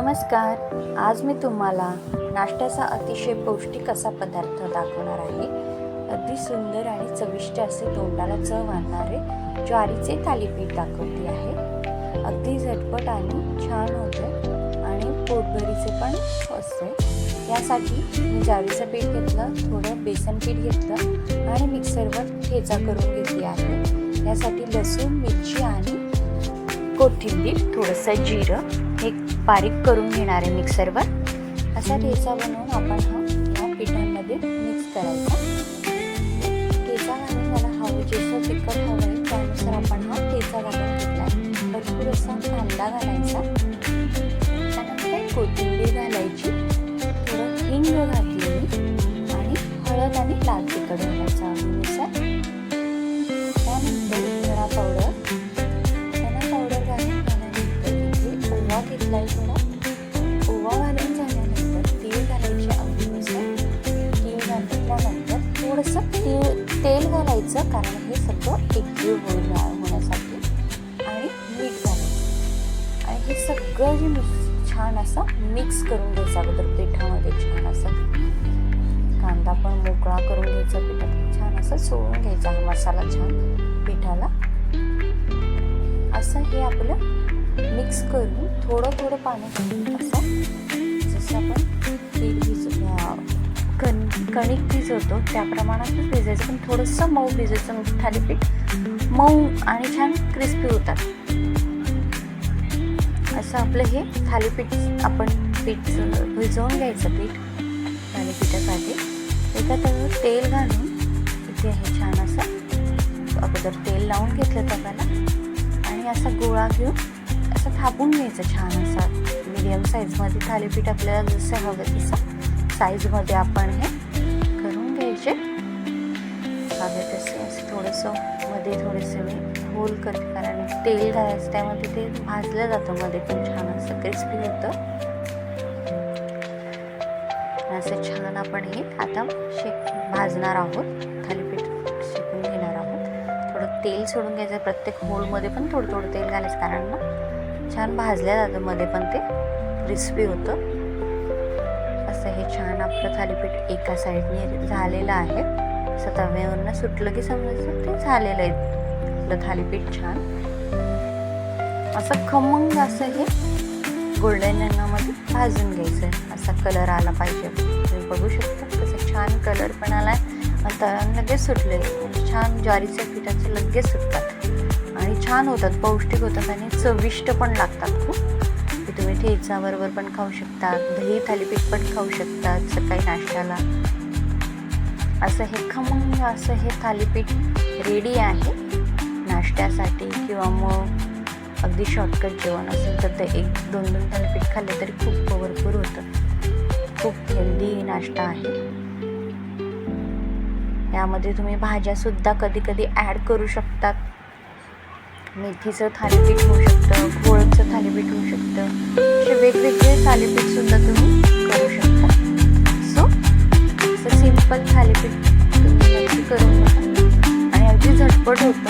नमस्कार. आज मी तुम्हाला नाश्त्याचा अतिशय पौष्टिक असा पदार्थ दाखवणार आहे. अगदी सुंदर आणि चविष्ट असे तोंडाला चव आणणारे ज्वारीचे थालीपीठ दाखवते आहे. अगदी झटपट आणि छान होते आणि पोटभरीचे पण असते. यासाठी मी ज्वारीचं पीठ घेतलं थोडं बेसन पीठ घेतलं आणि मिक्सरवर ठेचा करून घेतली आहे. यासाठी लसूण मिरची आणि कोथिंबीर थोडंसं जिरं हे बारीक करून घेणार आहे मिक्सरवर. असा ठेचा बनवून आपण हा या पिठांमध्ये मिक्स करायचा. ठेचा घालून मला हवं जसं तिखट हवं आहे त्यानुसार आपण हा ठेचा घालून घेतला आहे. भरपूर असा कांदा घालायचा. त्यानंतर कोथिंबीर घालायची. थोडं हिंग घातलेली आणि हळद आणि लाल तिखट घालायचा कारण हे सगळं एकजीव होईल होण्यासाठी. आणि मीठ घालायचं आणि हे सगळं जे मिक्स छान असं मिक्स करून घ्यायचं अगोदर पिठामध्ये छान असं. कांदा पण मोकळा करून घ्यायचा पिठात छान असं सोडून घ्यायचा हा मसाला छान पिठाला. असं हे आपलं मिक्स करून थोडं थोडं पाणी घालून असं जसं आपण कणिक भिजवतो त्या प्रमाणातच भिजायचं पण थोडंसं मऊ भिजायचं थालीपीठ म्हणजे मऊ आणि छान क्रिस्पी होतात. असं आपलं हे थालीपीठ आपण पीठ भिजवून घ्यायचं पीठ. थालीपीठासाठी एका त्यावर तेल घालून इथे हे छान असं अगोदर तेल लावून घेतलं तव्याला आणि असा गोळा घेऊन असं थापून घ्यायचं छान असा. मीडियम साईजमध्ये थालीपीठ आपल्याला जसं हवं तसं साईजमध्ये आपण हे पाहिजे. घ्यायचे तसे असं थोडंसं मध्ये थोडंसं मी होल करते कारण तेल घालायचं त्यामध्ये ते भाजलं जातं मध्ये पण छान असं क्रिस्पी होतं. असं छान आपण हे आता शेक भाजणार आहोत. थालीपीठ शेकून घेणार आहोत. थोडं तेल सोडून घ्यायचं प्रत्येक होलमध्ये पण थोडं थोडं तेल घालायचं कारण ना छान भाजल्या जातं मध्ये पण ते क्रिस्पी होतं. असं हे छान आपलं थालीपीठ एका साईडने झालेलं आहे. असं तव्यावरनं सुटलं की समजायचं ते झालेलं आहे. आपलं थालीपीठ छान. असं खमंग असं हे गोल्डन रंगामध्ये भाजून घ्यायचं आहे. असा कलर आला पाहिजे. तुम्ही बघू शकता कसं छान कलर पण आला आहे तळण लगेच सुटले म्हणजे छान ज्वारीच्या पिठाचे लगेच सुटतात. आणि छान होतात. पौष्टिक होतात आणि चविष्ट पण लागतात खूप. की तुम्ही ठेचाबरोबर पण खाऊ शकता दही थालीपीठ पण खाऊ शकतात सकाळी नाश्त्याला. असं हे खमंग असं हे थालीपीठ रेडी आहे नाश्त्यासाठी किंवा मग अगदी शॉर्टकट जेवण असेल तर ते एक दोन दोन थालीपीठ खाल्ले तरी खूप भरपूर होतं. खूप हेल्दी नाश्ता आहे. यामध्ये तुम्ही भाज्यासुद्धा कधी कधी ॲड करू शकतात. मेथीचं थालीपीठ होऊ शकतं गोळचं थालीपीठ होऊ शकतं. असे वेगवेगळे थालीपीठसुद्धा तुम्ही करू शकता. सो असं सिंपल थालीपीठ तुम्ही नक्की करून बघा. आणि अगदी झटपट होतं.